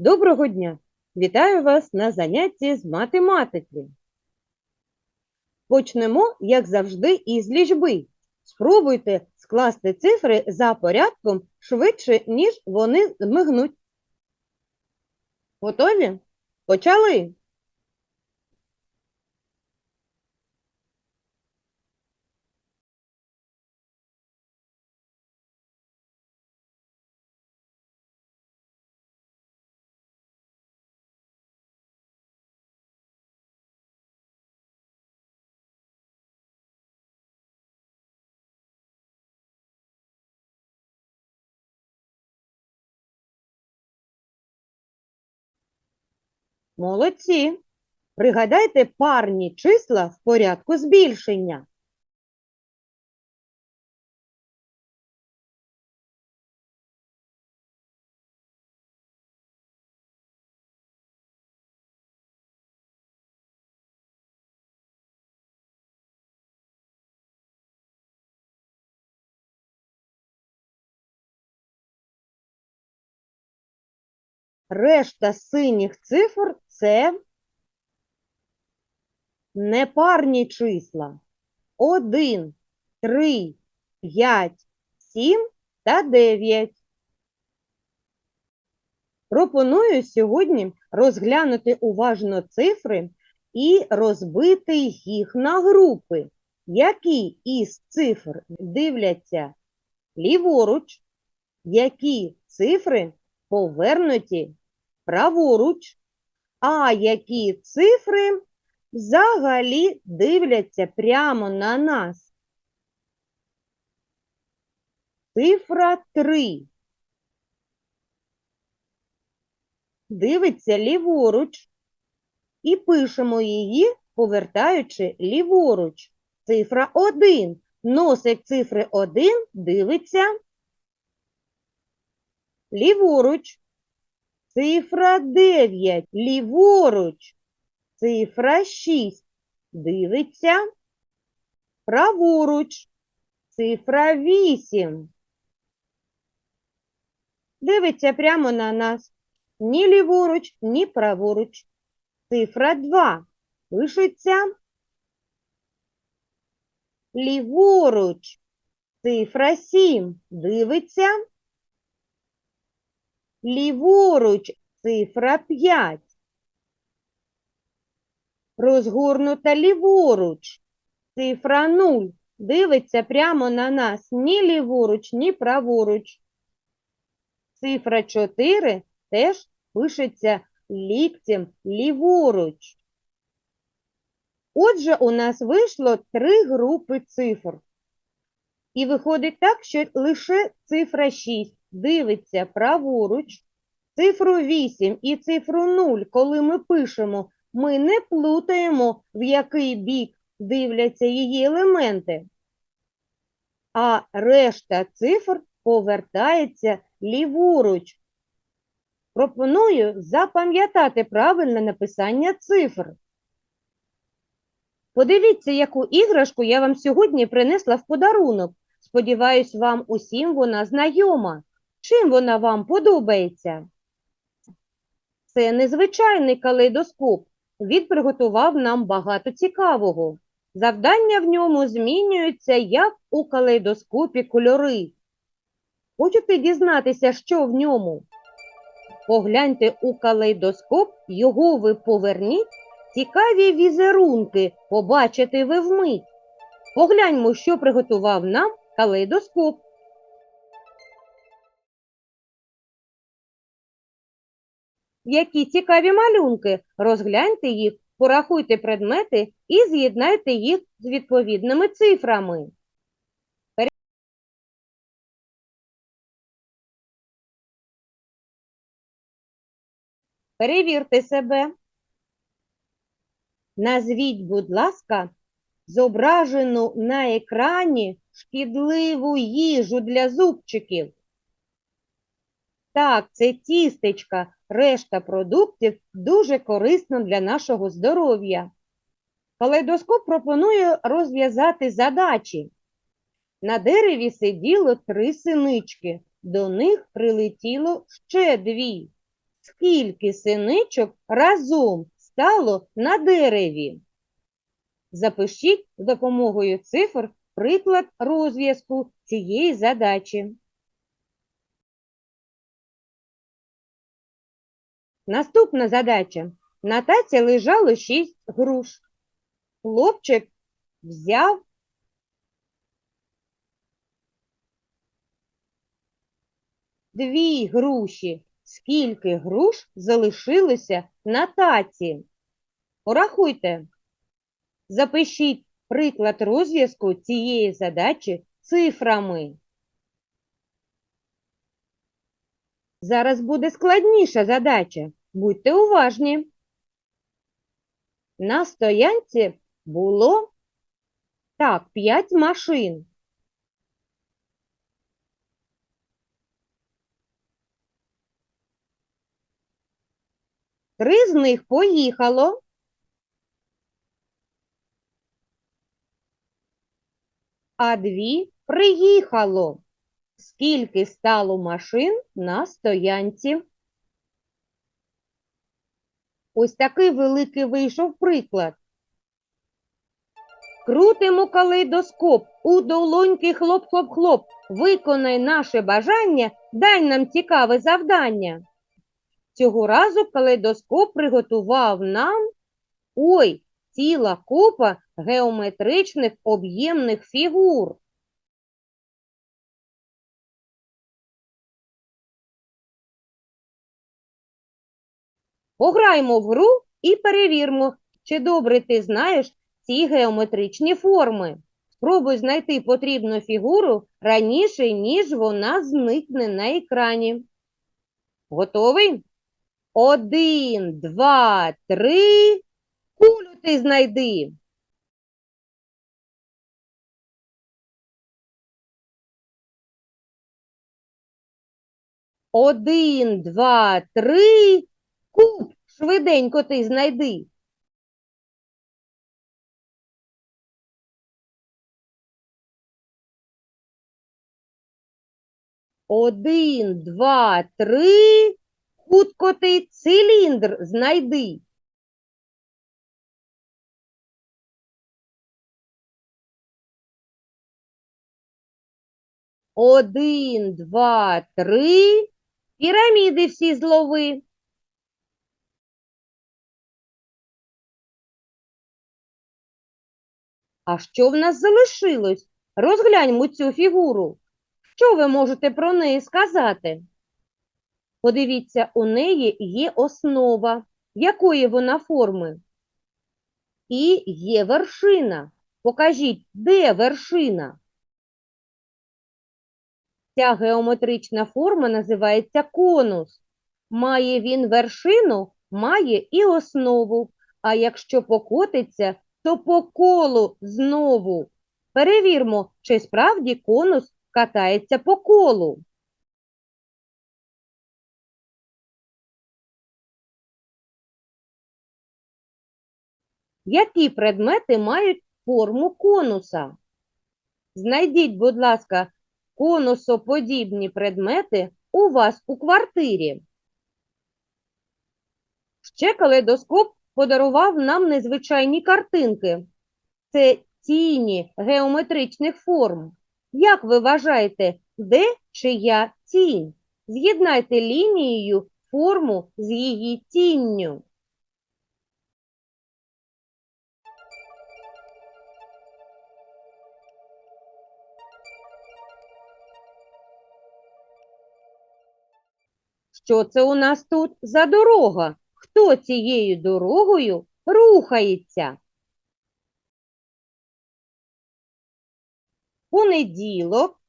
Доброго дня! Вітаю вас на занятті з математики. Почнемо, як завжди, із лічби. Спробуйте скласти цифри за порядком швидше, ніж вони змигнуть. Готові? Почали! Молодці! Пригадайте парні числа в порядку збільшення. Решта синіх цифр це непарні числа. 1, 3, 5, 7 та 9. Пропоную сьогодні розглянути уважно цифри і розбити їх на групи. Які із цифр дивляться ліворуч, які цифри повернуті праворуч, а які цифри взагалі дивляться прямо на нас. Цифра 3. Дивиться ліворуч і пишемо її, повертаючи ліворуч. Цифра 1. Носик цифри 1 дивиться ліворуч. Цифра 9 ліворуч. Цифра 6 дивиться праворуч. Цифра 8 дивиться прямо на нас. Ні ліворуч, ні праворуч. Цифра 2 пишеться ліворуч. Цифра 7 дивиться ліворуч цифра 5. Розгорнута ліворуч. Цифра 0. Дивиться прямо на нас ні ліворуч, ні праворуч. Цифра 4 теж пишеться ліктем ліворуч. Отже, у нас вийшло три групи цифр. І виходить так, що лише цифра 6 дивиться праворуч, цифру 8 і цифру 0, коли ми пишемо, ми не плутаємо, в який бік дивляться її елементи, а решта цифр повертається ліворуч. Пропоную запам'ятати правильне написання цифр. Подивіться, яку іграшку я вам сьогодні принесла в подарунок. Сподіваюсь, вам усім вона знайома. Чим вона вам подобається? Це незвичайний калейдоскоп. Він приготував нам багато цікавого. Завдання в ньому змінюються, як у калейдоскопі кольори. Хочете дізнатися, що в ньому? Погляньте у калейдоскоп, його ви поверніть, цікаві візерунки побачите ви вмить. Погляньмо, що приготував нам калейдоскоп. Які цікаві малюнки. Розгляньте їх, порахуйте предмети і з'єднайте їх з відповідними цифрами. Перевірте себе. Назвіть, будь ласка, зображену на екрані шкідливу їжу для зубчиків. Так, це тістечка, решта продуктів дуже корисно для нашого здоров'я. Калейдоскоп пропонує розв'язати задачі. На дереві сиділо три синички, до них прилетіло ще дві. скільки синичок разом стало на дереві? Запишіть допомогою цифр приклад розв'язку цієї задачі. Наступна задача. На таці лежало шість груш. Хлопчик взяв дві груші. Скільки груш залишилося на таці? Порахуйте. Запишіть приклад розв'язку цієї задачі цифрами. Зараз буде складніша задача. Будьте уважні. На стоянці було так, 5 машин. Три з них поїхало. А дві приїхало. Скільки стало машин на стоянці? Ось такий великий вийшов приклад. Крутимо калейдоскоп, у долоньки хлоп-хлоп-хлоп. Виконай наше бажання, дай нам цікаве завдання. Цього разу калейдоскоп приготував нам ой, ціла купа геометричних об'ємних фігур. Пограємо в гру і перевірмо, чи добре ти знаєш ці геометричні форми. Спробуй знайти потрібну фігуру раніше, ніж вона зникне на екрані. Готовий? Один, два, три. Кулю ти знайди. Один, два, три. Куб швиденько ти знайди. Один, два, три. Хутко ти циліндр знайди. Один, два, три. Піраміди всі злови. А що в нас залишилось? Розгляньмо цю фігуру. Що ви можете про неї сказати? Подивіться, у неї є основа. Якої вона форми? І є вершина. Покажіть, де вершина? Ця геометрична форма називається конус. Має він вершину, має і основу. А якщо покотиться, то по колу знову. Перевірмо, чи справді конус катається по колу. Які предмети мають форму конуса? Знайдіть, будь ласка, конусоподібні предмети у вас у квартирі. Ще калейдоскоп подарував нам незвичайні картинки. Це тіні геометричних форм. Як ви вважаєте, де чия тінь? З'єднайте лінією форму з її тінню. Що це у нас тут за дорога? Хто цією дорогою рухається? Понеділок,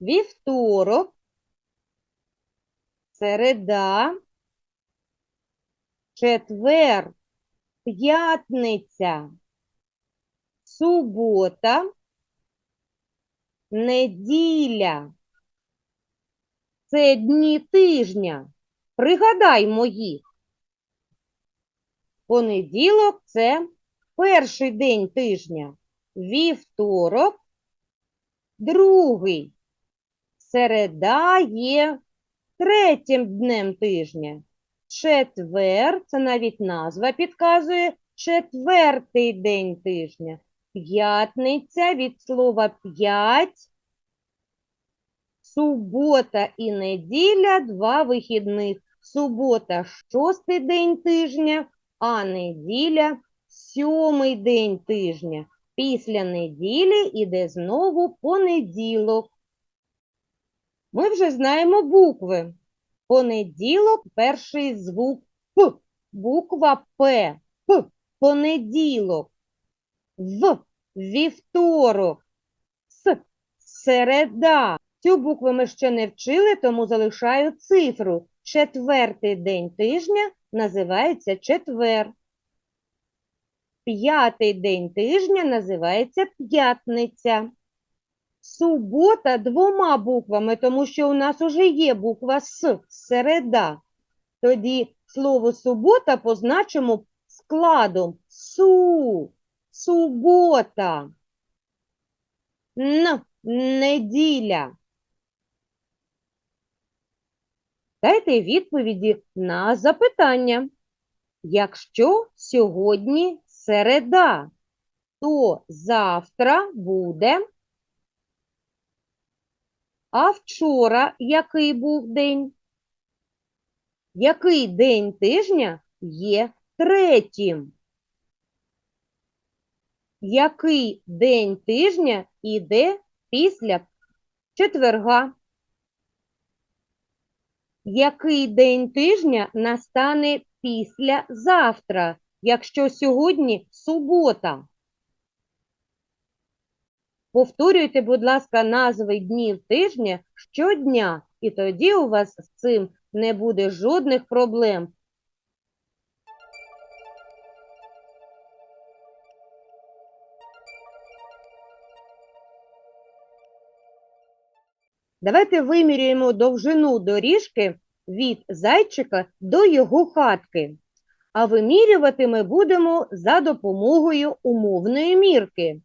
вівторок, середа, четвер, п'ятниця, субота, неділя. Це дні тижня. Пригадаймо їх. Понеділок це перший день тижня. Вівторок другий. Середа є третім днем тижня. Четвер це навіть назва підказує четвертий день тижня. П'ятниця від слова п'ять. Субота і неділя два вихідних. Субота шостий день тижня, а неділя сьомий день тижня. Після неділі іде знову понеділок. Ми вже знаємо букви. Понеділок перший звук П. Буква П. П. Понеділок. В. Вівторок. С. Середа. Цю букву ми ще не вчили, тому залишаю цифру. Четвертий день тижня називається четвер. П'ятий день тижня називається п'ятниця. Субота двома буквами, тому що у нас уже є буква С середа. Тоді слово субота позначимо складом су, субота, н, неділя. Дайте відповіді на запитання. Якщо сьогодні середа, то завтра буде. А вчора який був день? Який день тижня є третім? Який день тижня іде після четверга? Який день тижня настане після завтра, якщо сьогодні субота? Повторюйте, будь ласка, назви днів тижня щодня, і тоді у вас з цим не буде жодних проблем. Давайте вимірюємо довжину доріжки від зайчика до його хатки. А вимірювати ми будемо за допомогою умовної мірки.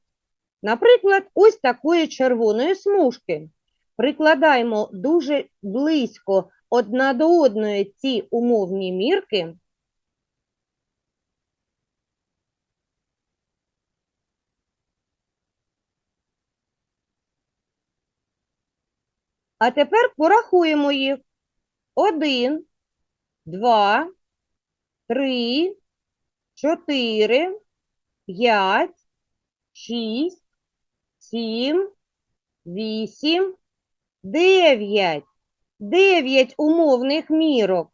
Наприклад, ось такої червоної смужки. Прикладаємо дуже близько одна до одної ці умовні мірки. А тепер порахуємо їх. Один, два, три, чотири, п'ять, шість, сім, вісім, дев'ять. Дев'ять умовних мірок.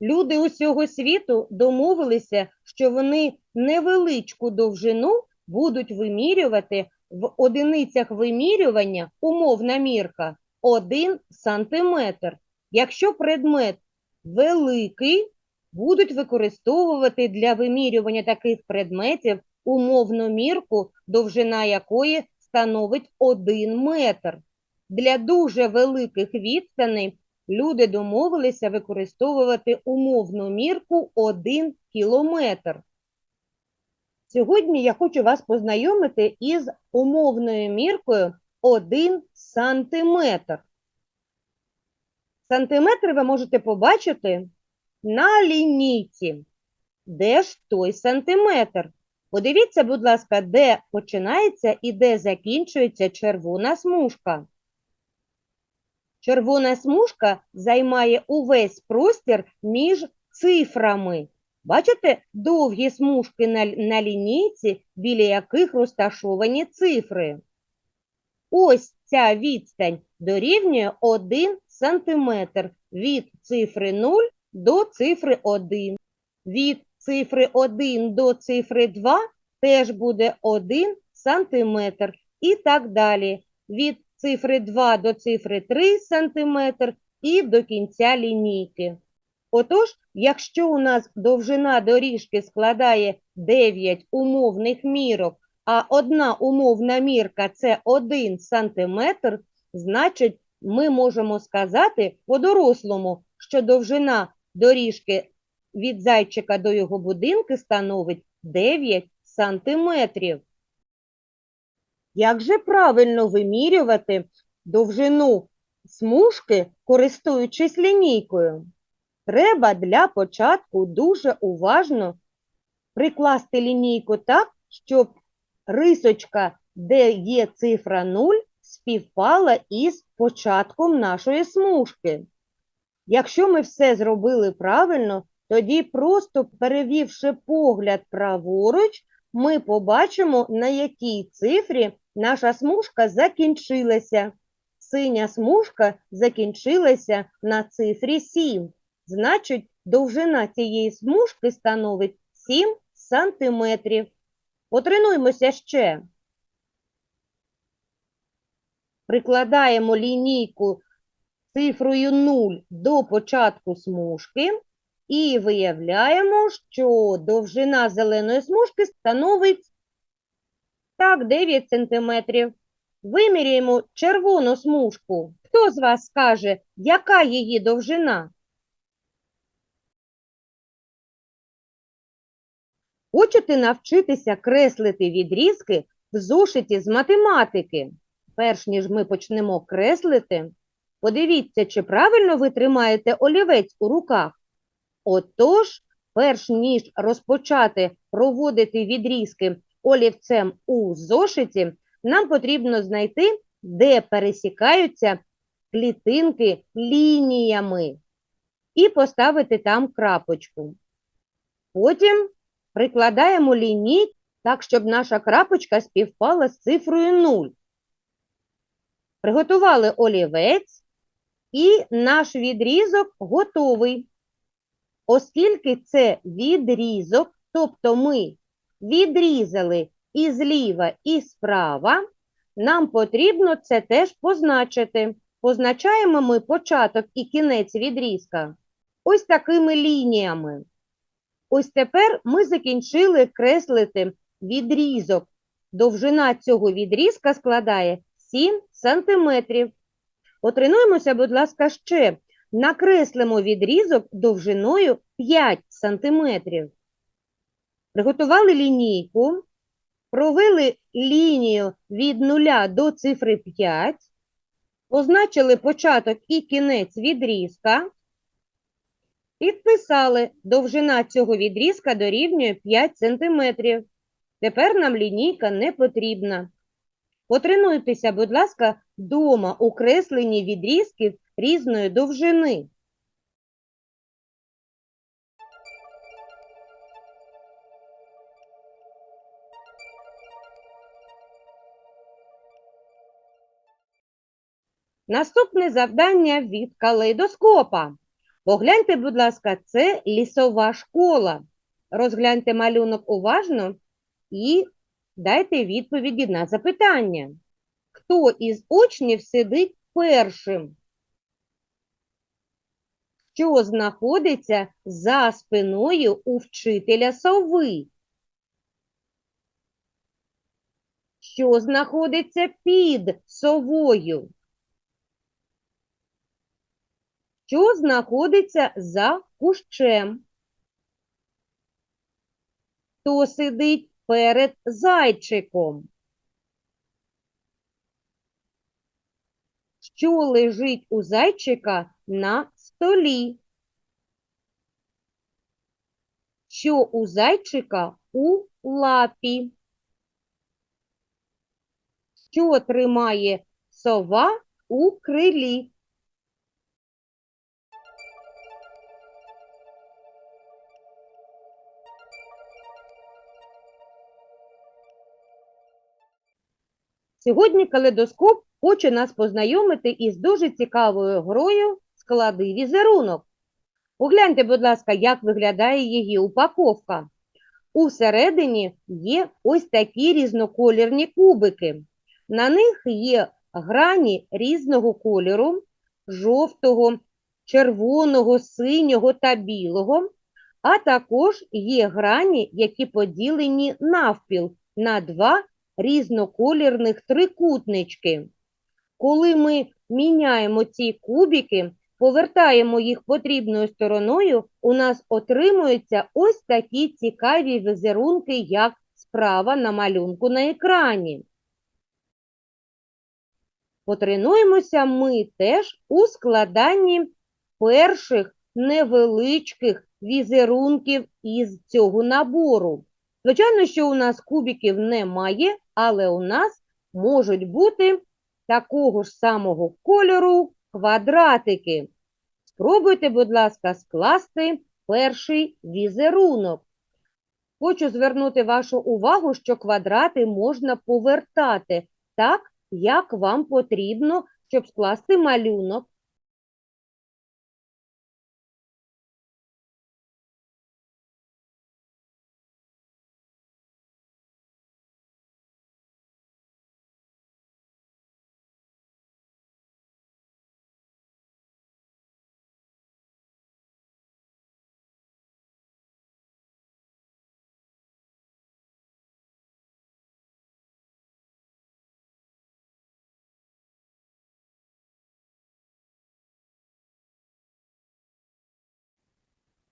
Люди усього світу домовилися, що вони невеличку довжину будуть вимірювати в одиницях вимірювання умовна мірка 1 сантиметр. Якщо предмет великий, будуть використовувати для вимірювання таких предметів умовну мірку, довжина якої становить 1 метр. Для дуже великих відстаней люди домовилися використовувати умовну мірку 1 кілометр. Сьогодні я хочу вас познайомити із умовною міркою 1 сантиметр. Сантиметри ви можете побачити на лінійці. Де ж той сантиметр? Подивіться, будь ласка, де починається і де закінчується червона смужка. Червона смужка займає увесь простір між цифрами. Бачите довгі смужки на, на лінійці, біля яких розташовані цифри. Ось ця відстань дорівнює 1 сантиметр від цифри 0 до цифри 1. Від цифри 1 до цифри 2 теж буде 1 сантиметр і так далі. Від цифри 2 до цифри 3 сантиметр і до кінця лінійки. Отож, якщо у нас довжина доріжки складає 9 умовних мірок, а одна умовна мірка – це 1 сантиметр, значить, ми можемо сказати по-дорослому, що довжина доріжки від зайчика до його будинку становить 9 сантиметрів. Як же правильно вимірювати довжину смужки, користуючись лінійкою? Треба для початку дуже уважно прикласти лінійку так, щоб рисочка, де є цифра 0, співпала із початком нашої смужки. Якщо ми все зробили правильно, тоді просто перевівши погляд праворуч, ми побачимо, на якій цифрі наша смужка закінчилася. Синя смужка закінчилася на цифрі 7. Значить, довжина цієї смужки становить 7 сантиметрів. Потренуємося ще. Прикладаємо лінійку цифрою 0 до початку смужки і виявляємо, що довжина зеленої смужки становить так 9 сантиметрів. Виміряємо червону смужку. Хто з вас скаже, яка її довжина? Хочете навчитися креслити відрізки в зошиті з математики? Перш ніж ми почнемо креслити, подивіться, чи правильно ви тримаєте олівець у руках. Отож, перш ніж розпочати проводити відрізки олівцем у зошиті, нам потрібно знайти, де пересікаються клітинки лініями, і поставити там крапочку. Потім прикладаємо лінійку так, щоб наша крапочка співпала з цифрою 0. Приготували олівець, і наш відрізок готовий. Оскільки це відрізок, тобто ми відрізали і зліва, і справа, нам потрібно це теж позначити. Позначаємо ми початок і кінець відрізка ось такими лініями. Ось тепер ми закінчили креслити відрізок. Довжина цього відрізка складає 7 сантиметрів. Потренуємося, будь ласка, ще. Накреслимо відрізок довжиною 5 сантиметрів. Приготували лінійку, провели лінію від 0 до цифри 5, позначили початок і кінець відрізка, підписали, довжина цього відрізка дорівнює 5 см. Тепер нам лінійка не потрібна. Потренуйтеся, будь ласка, вдома у кресленні відрізків різної довжини. Наступне завдання від калейдоскопа. Погляньте, будь ласка, це лісова школа. Розгляньте малюнок уважно і дайте відповіді на запитання. Хто із учнів сидить першим? Що знаходиться за спиною у вчителя сови? Що знаходиться під совою? Що знаходиться за кущем? Хто сидить перед зайчиком? Що лежить у зайчика на столі? Що у зайчика у лапі? Що тримає сова у крилі? Сьогодні калейдоскоп хоче нас познайомити із дуже цікавою грою склади візерунок. Погляньте, будь ласка, як виглядає її упаковка. Усередині є ось такі різноколірні кубики. На них є грані різного кольору, жовтого, червоного, синього та білого, а також є грані, які поділені навпіл на два різноколірних трикутнички. Коли ми міняємо ці кубики, повертаємо їх потрібною стороною, у нас отримуються ось такі цікаві візерунки, як справа на малюнку на екрані. Потренуємося ми теж у складанні перших невеличких візерунків із цього набору. Звичайно, що у нас кубиків немає, але у нас можуть бути такого ж самого кольору квадратики. Спробуйте, будь ласка, скласти перший візерунок. Хочу звернути вашу увагу, що квадрати можна повертати так, як вам потрібно, щоб скласти малюнок.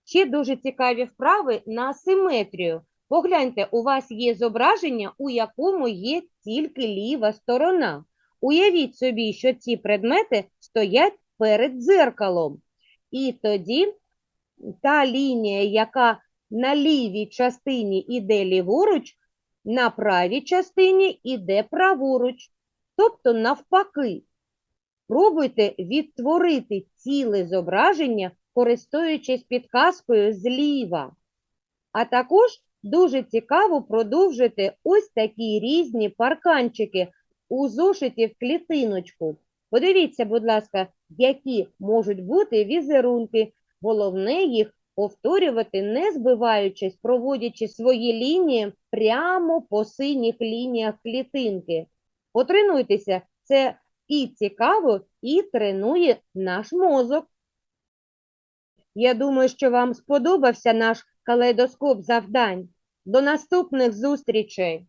Ще дуже цікаві вправи на симетрію. Погляньте, у вас є зображення, у якому є тільки ліва сторона. Уявіть собі, що ці предмети стоять перед дзеркалом. І тоді та лінія, яка на лівій частині іде ліворуч, на правій частині іде праворуч. Тобто навпаки. Пробуйте відтворити ціле зображення, користуючись підказкою зліва. А також дуже цікаво продовжити ось такі різні парканчики у зошиті в клітиночку. Подивіться, будь ласка, які можуть бути візерунки. Головне їх повторювати, не збиваючись, проводячи свої лінії прямо по синіх лініях клітинки. Потренуйтеся, це і цікаво, і тренує наш мозок. Я думаю, що вам сподобався наш калейдоскоп завдань. До наступних зустрічей!